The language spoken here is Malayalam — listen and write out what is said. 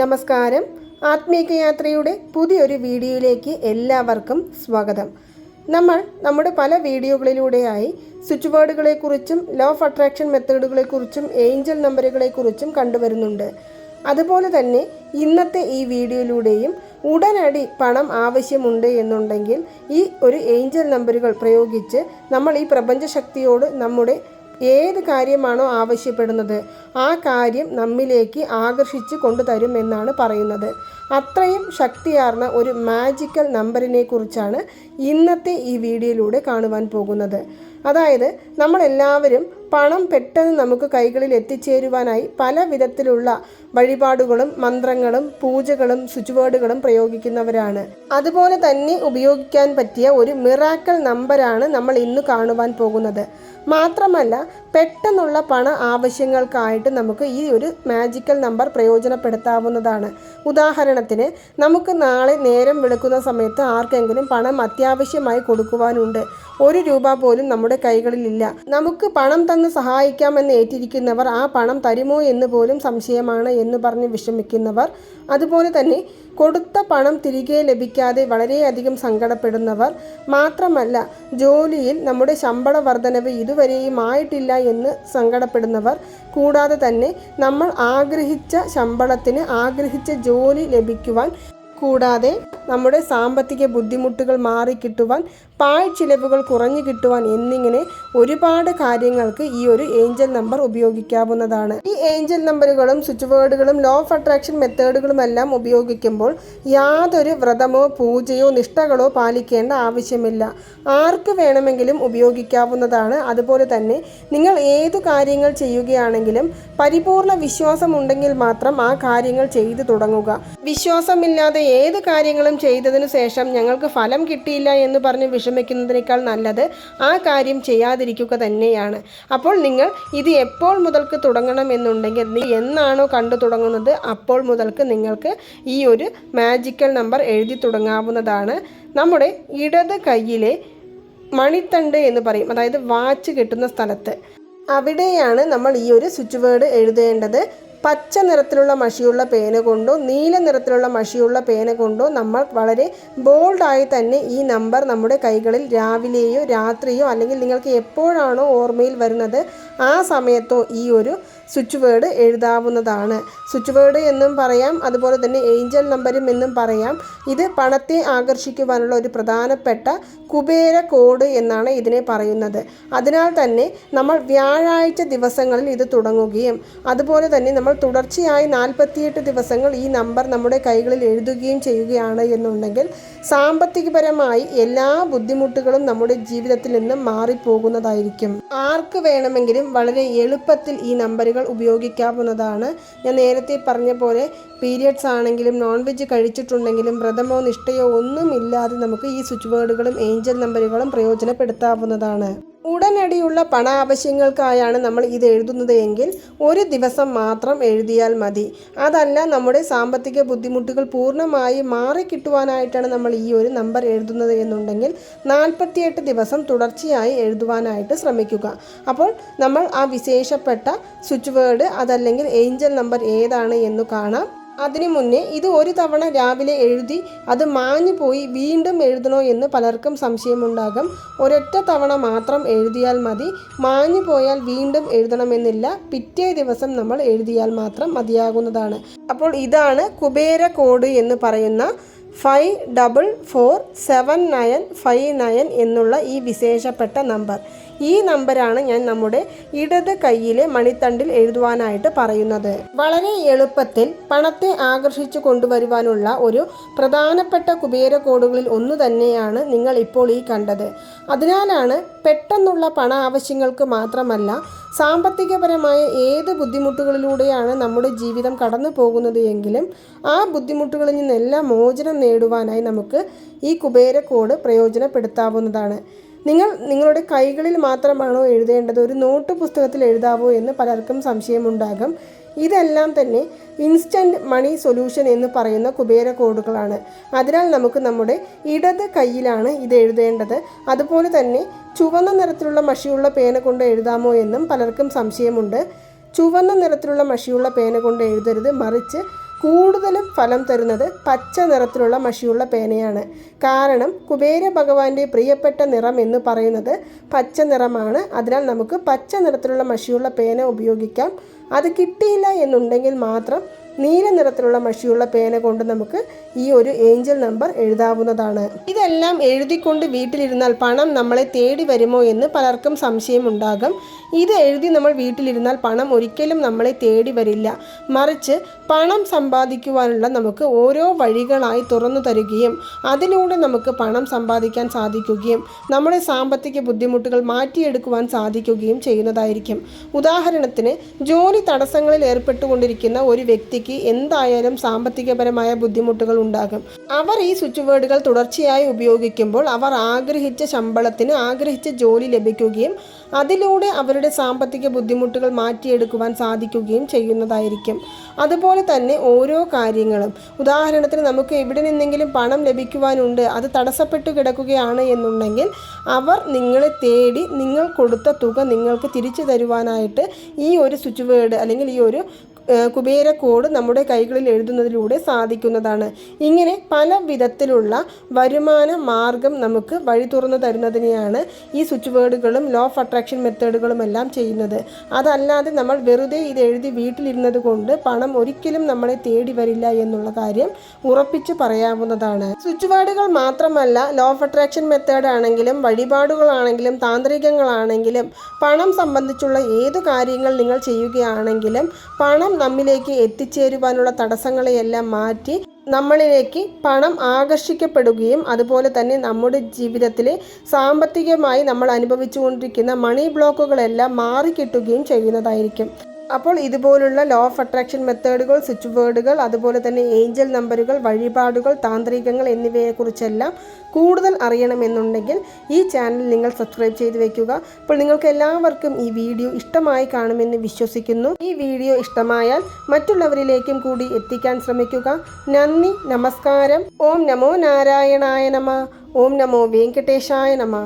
നമസ്കാരം. ആത്മീകയാത്രയുടെ പുതിയൊരു വീഡിയോയിലേക്ക് എല്ലാവർക്കും സ്വാഗതം. നമ്മൾ നമ്മുടെ പല വീഡിയോകളിലൂടെയായി സ്വിച്ച് ബോർഡുകളെക്കുറിച്ചും ലോ ഓഫ് അട്രാക്ഷൻ മെത്തേഡുകളെക്കുറിച്ചും ഏഞ്ചൽ നമ്പറുകളെക്കുറിച്ചും കണ്ടുവരുന്നുണ്ട്. അതുപോലെ തന്നെ ഇന്നത്തെ ഈ വീഡിയോയിലൂടെയും ഉടനടി പണം ആവശ്യമുണ്ട് എന്നുണ്ടെങ്കിൽ ഈ ഒരു ഏഞ്ചൽ നമ്പറുകൾ പ്രയോഗിച്ച് നമ്മൾ ഈ പ്രപഞ്ചശക്തിയോട് നമ്മുടെ ഏത് കാര്യമാണോ ആവശ്യപ്പെടുന്നത് ആ കാര്യം നമ്മിലേക്ക് ആകർഷിച്ച് കൊണ്ടുതരും എന്നാണ് പറയുന്നത്. അത്രയും ശക്തിയാർന്ന ഒരു മാജിക്കൽ നമ്പറിനെ കുറിച്ചാണ് ഇന്നത്തെ ഈ വീഡിയോയിലൂടെ കാണുവാൻ പോകുന്നത്. അതായത് നമ്മളെല്ലാവരും പണം പെട്ടെന്ന് നമുക്ക് കൈകളിൽ എത്തിച്ചേരുവാനായി പല വിധത്തിലുള്ള വഴിപാടുകളും മന്ത്രങ്ങളും പൂജകളും സ്വിച്ച് വേർഡുകളും പ്രയോഗിക്കുന്നവരാണ്. അതുപോലെ തന്നെ ഉപയോഗിക്കാൻ പറ്റിയ ഒരു മിറാക്കൽ നമ്പറാണ് നമ്മൾ ഇന്ന് കാണുവാൻ പോകുന്നത്. മാത്രമല്ല പെട്ടെന്നുള്ള പണ ആവശ്യങ്ങൾക്കായിട്ട് നമുക്ക് ഈ ഒരു മാജിക്കൽ നമ്പർ പ്രയോജനപ്പെടുത്താവുന്നതാണ്. ഉദാഹരണത്തിന് നമുക്ക് നാളെ നേരം വെളുക്കുന്ന സമയത്ത് ആർക്കെങ്കിലും പണം അത്യാവശ്യമായി കൊടുക്കുവാനുണ്ട്. ഒരു രൂപ പോലും നമ്മുടെ കൈകളിലില്ല. നമുക്ക് പണം തന്ന് സഹായിക്കാമെന്ന് ഏറ്റിരിക്കുന്നവർ ആ പണം തരുമോ എന്ന് പോലും സംശയമാണ് എന്ന് പറഞ്ഞ് വിഷമിക്കുന്നവർ. അതുപോലെ തന്നെ കൊടുത്ത പണം തിരികെ ലഭിക്കാതെ വളരെയധികം സങ്കടപ്പെടുന്നവർ. മാത്രമല്ല ജോലിയിൽ നമ്മുടെ ശമ്പള വർധനവ് ഇതുവരെയും ആയിട്ടില്ല എന്ന് സങ്കടപ്പെടുന്നവർ. കൂടാതെ തന്നെ നമ്മൾ ആഗ്രഹിച്ച ശമ്പളത്തിന് ആഗ്രഹിച്ച ജോലി ലഭിക്കുവാൻ കൂടാതെ നമ്മുടെ സാമ്പത്തിക ബുദ്ധിമുട്ടുകൾ മാറിക്കിട്ടുവാൻ പാഴ് ചിലവുകൾ കുറഞ്ഞു കിട്ടുവാൻ എന്നിങ്ങനെ ഒരുപാട് കാര്യങ്ങൾക്ക് ഈ ഒരു ഏഞ്ചൽ നമ്പർ ഉപയോഗിക്കാവുന്നതാണ്. ഈ ഏഞ്ചൽ നമ്പറുകളും സ്വിച്ച് വേർഡുകളും ലോ ഓഫ് അട്രാക്ഷൻ മെത്തേഡുകളും എല്ലാം ഉപയോഗിക്കുമ്പോൾ യാതൊരു വ്രതമോ പൂജയോ നിഷ്ഠകളോ പാലിക്കേണ്ട ആവശ്യമില്ല. ആർക്ക് വേണമെങ്കിലും ഉപയോഗിക്കാവുന്നതാണ്. അതുപോലെ തന്നെ നിങ്ങൾ ഏതു കാര്യങ്ങൾ ചെയ്യുകയാണെങ്കിലും പരിപൂർണ വിശ്വാസമുണ്ടെങ്കിൽ മാത്രം ആ കാര്യങ്ങൾ ചെയ്തു തുടങ്ങുക. വിശ്വാസമില്ലാതെ ഏത് കാര്യങ്ങളും ചെയ്തതിനു ശേഷം ഞങ്ങൾക്ക് ഫലം കിട്ടിയില്ല എന്ന് പറഞ്ഞ് വിഷമിക്കുന്നതിനേക്കാൾ നല്ലത് ആ കാര്യം ചെയ്യാതിരിക്കുക തന്നെയാണ്. അപ്പോൾ നിങ്ങൾ ഇത് എപ്പോൾ മുതൽക്ക് തുടങ്ങണം എന്നുണ്ടെങ്കിൽ എന്നാണോ കണ്ടു തുടങ്ങുന്നത് അപ്പോൾ മുതൽക്ക് നിങ്ങൾക്ക് ഈ ഒരു മാജിക്കൽ നമ്പർ എഴുതി തുടങ്ങാവുന്നതാണ്. നമ്മുടെ ഇടത് കയ്യിലെ മണിത്തണ്ട് എന്ന് പറയും. അതായത് വാച്ച് കിട്ടുന്ന സ്ഥലത്ത്. അവിടെയാണ് നമ്മൾ ഈ ഒരു സ്വിച്ച് വേർഡ് എഴുതേണ്ടത്. പച്ച നിറത്തിലുള്ള മഷിയുള്ള പേന കൊണ്ടോ നീല നിറത്തിലുള്ള മഷിയുള്ള പേന കൊണ്ടോ നമ്മൾ വളരെ ബോൾഡായി തന്നെ ഈ നമ്പർ നമ്മുടെ കൈകളിൽ രാവിലെയോ രാത്രിയോ അല്ലെങ്കിൽ നിങ്ങൾക്ക് എപ്പോഴാണോ ഓർമ്മയിൽ വരുന്നത് ആ സമയത്തോ ഈ ഒരു സ്വിച്ച് വേർഡ് എഴുതാവുന്നതാണ്. സ്വിച്ച് വേർഡ് എന്നും പറയാം അതുപോലെ തന്നെ ഏഞ്ചൽ നമ്പരും എന്നും പറയാം. ഇത് പണത്തെ ആകർഷിക്കുവാനുള്ള ഒരു പ്രധാനപ്പെട്ട കുബേര കോഡ് എന്നാണ് ഇതിനെ പറയുന്നത്. അതിനാൽ തന്നെ നമ്മൾ വ്യാഴാഴ്ച ദിവസങ്ങളിൽ ഇത് തുടങ്ങുകയും അതുപോലെ തന്നെ നമ്മൾ തുടർച്ചയായി നാൽപ്പത്തിയെട്ട് ദിവസങ്ങൾ ഈ നമ്പർ നമ്മുടെ കൈകളിൽ എഴുതുകയും ചെയ്യുകയാണ് എന്നുണ്ടെങ്കിൽ സാമ്പത്തികപരമായി എല്ലാ ബുദ്ധിമുട്ടുകളും നമ്മുടെ ജീവിതത്തിൽ നിന്ന് മാറിപ്പോകുന്നതായിരിക്കും. ആർക്ക് വേണമെങ്കിലും വളരെ എളുപ്പത്തിൽ ഈ നമ്പറുകൾ ഉപയോഗിക്കാവുന്നതാണ്. ഞാൻ നേരത്തെ പറഞ്ഞ പോലെ പീരിയഡ്സ് ആണെങ്കിലും നോൺ വെജ് കഴിച്ചിട്ടുണ്ടെങ്കിലും വ്രതമോ നിഷ്ഠയോ ഒന്നുമില്ലാതെ നമുക്ക് ഈ സ്വിച്ച് ബോർഡുകളും ഏഞ്ചൽ നമ്പറുകളും പ്രയോജനപ്പെടുത്താവുന്നതാണ്. ഉടനടിയുള്ള പണ ആവശ്യങ്ങൾക്കായാണ് നമ്മൾ ഇത് എഴുതുന്നത് എങ്കിൽ ഒരു ദിവസം മാത്രം എഴുതിയാൽ മതി. അതല്ല നമ്മുടെ സാമ്പത്തിക ബുദ്ധിമുട്ടുകൾ പൂർണമായി മാറിക്കിട്ടുവാനായിട്ടാണ് നമ്മൾ ഈ ഒരു നമ്പർ എഴുതുന്നത് എന്നുണ്ടെങ്കിൽ നാൽപ്പത്തിയെട്ട് ദിവസം തുടർച്ചയായി എഴുതുവാനായിട്ട് ശ്രമിക്കുക. അപ്പോൾ നമ്മൾ ആ വിശേഷപ്പെട്ട സ്വിച്ച് വേർഡ് അതല്ലെങ്കിൽ ഏഞ്ചൽ നമ്പർ ഏതാണ് എന്ന് കാണാം. അതിനു മുന്നേ ഇത് ഒരു തവണ രാവിലെ എഴുതി അത് മാഞ്ഞു പോയി വീണ്ടും എഴുതണോ എന്ന് പലർക്കും സംശയമുണ്ടാകും. ഒരൊറ്റ തവണ മാത്രം എഴുതിയാൽ മതി. മാഞ്ഞു പോയാൽ വീണ്ടും എഴുതണമെന്നില്ല. പിറ്റേ ദിവസം നമ്മൾ എഴുതിയാൽ മാത്രം മതിയാകുന്നതാണ്. അപ്പോൾ ഇതാണ് കുബേര കോഡ് എന്ന് പറയുന്ന five double four seven nine five nine എന്നുള്ള ഈ വിശേഷപ്പെട്ട നമ്പർ. ഈ നമ്പറാണ് ഞാൻ നമ്മുടെ ഇടത് കൈയിലെ മണിത്തണ്ടിൽ എഴുതുവാനായിട്ട് പറയുന്നത്. വളരെ എളുപ്പത്തിൽ പണത്തെ ആകർഷിച്ചു കൊണ്ടുവരുവാനുള്ള ഒരു പ്രധാനപ്പെട്ട കുബേര കോഡുകളിൽ ഒന്ന് തന്നെയാണ് നിങ്ങൾ ഇപ്പോൾ ഈ കണ്ടത്. അതിനാലാണ് പെട്ടെന്നുള്ള പണ ആവശ്യങ്ങൾക്ക് മാത്രമല്ല സാമ്പത്തികപരമായ ഏത് ബുദ്ധിമുട്ടുകളിലൂടെയാണ് നമ്മുടെ ജീവിതം കടന്നു പോകുന്നത് എങ്കിലും ആ ബുദ്ധിമുട്ടുകളിൽ നിന്നെല്ലാം മോചനം നേടുവാനായി നമുക്ക് ഈ കുബേര കോഡ് പ്രയോജനപ്പെടുത്താവുന്നതാണ്. നിങ്ങൾ നിങ്ങളുടെ കൈകളിൽ മാത്രമാണോ എഴുതേണ്ടത്? ഒരു നോട്ട് പുസ്തകത്തിൽ എഴുതാവോ എന്ന് പലർക്കും സംശയമുണ്ടാകും. ഇതെല്ലാം തന്നെ ഇൻസ്റ്റന്റ് മണി സൊല്യൂഷൻ എന്ന് പറയുന്ന കുബേര കോഡുകളാണ്. അതിനാൽ നമുക്ക് നമ്മുടെ ഇടത് കയ്യിലാണ് ഇത് എഴുതേണ്ടത്. അതുപോലെ തന്നെ ചുവന്ന നിറത്തിലുള്ള മഷിയുള്ള പേന കൊണ്ട് എഴുതാമോ എന്നും പലർക്കും സംശയമുണ്ട്. ചുവന്ന നിറത്തിലുള്ള മഷിയുള്ള പേന കൊണ്ട് എഴുതരുത്. മറിച്ച് കൂടുതലും ഫലം തരുന്നത് പച്ച നിറത്തിലുള്ള മഷിയുള്ള പേനയാണ്. കാരണം കുബേര ഭഗവാന്റെ പ്രിയപ്പെട്ട നിറം എന്ന് പറയുന്നത് പച്ച നിറമാണ്. അതിനാൽ നമുക്ക് പച്ച നിറത്തിലുള്ള മഷിയുള്ള പേന ഉപയോഗിക്കാം. അത് കിട്ടിയില്ല എന്നുണ്ടെങ്കിൽ മാത്രം നീല നിറത്തിലുള്ള മഷിയുള്ള പേന കൊണ്ട് നമുക്ക് ഈ ഒരു ഏഞ്ചൽ നമ്പർ എഴുതാവുന്നതാണ്. ഇതെല്ലാം എഴുതിക്കൊണ്ട് വീട്ടിലിരുന്നാൽ പണം നമ്മളെ തേടി വരുമോ എന്ന് പലർക്കും സംശയമുണ്ടാകും ഇത് എഴുതി നമ്മൾ വീട്ടിലിരുന്നാൽ പണം ഒരിക്കലും നമ്മളെ തേടി വരില്ല. മറിച്ച് പണം സമ്പാദിക്കുവാനുള്ള നമുക്ക് ഓരോ വഴികളായി തുറന്നു തരികയും അതിലൂടെ നമുക്ക് പണം സമ്പാദിക്കാൻ സാധിക്കുകയും നമ്മുടെ സാമ്പത്തിക ബുദ്ധിമുട്ടുകൾ മാറ്റിയെടുക്കുവാൻ സാധിക്കുകയും ചെയ്യുന്നതായിരിക്കും. ഉദാഹരണത്തിന് ജോലി തടസ്സങ്ങളിൽ ഏർപ്പെട്ടുകൊണ്ടിരിക്കുന്ന ഒരു വ്യക്തിക്ക് എന്തായാലും സാമ്പത്തികപരമായ ബുദ്ധിമുട്ടുകൾ ഉണ്ടാകും. അവർ ഈ സ്വിച്ച് വേർഡുകൾ തുടർച്ചയായി ഉപയോഗിക്കുമ്പോൾ അവർ ആഗ്രഹിച്ച ശമ്പളത്തിന് ആഗ്രഹിച്ച ജോലി ലഭിക്കുകയും അതിലൂടെ അവരുടെ സാമ്പത്തിക ബുദ്ധിമുട്ടുകൾ മാറ്റിയെടുക്കുവാൻ സാധിക്കുകയും ചെയ്യുന്നതായിരിക്കും. അതുപോലെ തന്നെ ഓരോ കാര്യങ്ങളും. ഉദാഹരണത്തിന് നമുക്ക് എവിടെ നിന്നെങ്കിലും പണം ലഭിക്കുവാനുണ്ട് അത് തടസ്സപ്പെട്ടു കിടക്കുകയാണ് എന്നുണ്ടെങ്കിൽ അവർ നിങ്ങളെ തേടി നിങ്ങൾ കൊടുത്ത തുക നിങ്ങൾക്ക് തിരിച്ചു തരുവാനായിട്ട് ഈ ഒരു സ്വിച്ച് വേർഡ് അല്ലെങ്കിൽ ഈ ഒരു ഏഹ് കുബേര കോഡ് നമ്മുടെ കൈകളിൽ എഴുതുന്നതിലൂടെ സാധിക്കുന്നതാണ്. ഇങ്ങനെ പല വിധത്തിലുള്ള വരുമാന മാർഗം നമുക്ക് വഴി തുറന്നു തരുന്നതിനെയാണ് ഈ സ്വിച്ച് വേർഡുകളും ലോ ഓഫ് അട്രാക്ഷൻ മെത്തേഡുകളും എല്ലാം ചെയ്യുന്നത്. അതല്ലാതെ നമ്മൾ വെറുതെ ഇത് എഴുതി വീട്ടിലിരുന്നത് കൊണ്ട് പണം ഒരിക്കലും നമ്മളെ തേടി വരില്ല എന്നുള്ള കാര്യം ഉറപ്പിച്ച് പറയാവുന്നതാണ്. സ്വിച്ച് വേർഡുകൾ മാത്രമല്ല ലോ ഓഫ് അട്രാക്ഷൻ മെത്തേഡ് ആണെങ്കിലും വഴിപാടുകളാണെങ്കിലും താന്ത്രികങ്ങളാണെങ്കിലും പണം സംബന്ധിച്ചുള്ള ഏതു കാര്യങ്ങൾ നിങ്ങൾ ചെയ്യുകയാണെങ്കിലും പണം നമ്മിലേക്ക് എത്തിച്ചേരുവാനുള്ള തടസ്സങ്ങളെയെല്ലാം മാറ്റി നമ്മളിലേക്ക് പണം ആകർഷിക്കപ്പെടുകയും അതുപോലെ തന്നെ നമ്മുടെ ജീവിതത്തിൽ സാമ്പത്തികമായി നമ്മൾ അനുഭവിച്ചുകൊണ്ടിരിക്കുന്ന മണി ബ്ലോക്കുകളെല്ലാം മാറിക്കിട്ടുകയും ചെയ്യുന്നതായിരിക്കും. അപ്പോൾ ഇതുപോലുള്ള ലോ ഓഫ് അട്രാക്ഷൻ മെത്തേഡുകൾ സ്വിച്ച് വേർഡുകൾ അതുപോലെ തന്നെ ഏഞ്ചൽ നമ്പറുകൾ വഴിപാടുകൾ താന്ത്രികങ്ങൾ എന്നിവയെക്കുറിച്ചെല്ലാം കൂടുതൽ അറിയണമെന്നുണ്ടെങ്കിൽ ഈ ചാനൽ നിങ്ങൾ സബ്സ്ക്രൈബ് ചെയ്ത് വെക്കുക. അപ്പോൾ നിങ്ങൾക്ക് എല്ലാവർക്കും ഈ വീഡിയോ ഇഷ്ടമായി കാണുമെന്ന് വിശ്വസിക്കുന്നു. ഈ വീഡിയോ ഇഷ്ടമായാൽ മറ്റുള്ളവരിലേക്കും കൂടി എത്തിക്കാൻ ശ്രമിക്കുക. നന്ദി നമസ്കാരം. ഓം നമോ നാരായണായ നമ. ഓം നമോ വെങ്കടേശായ നമ.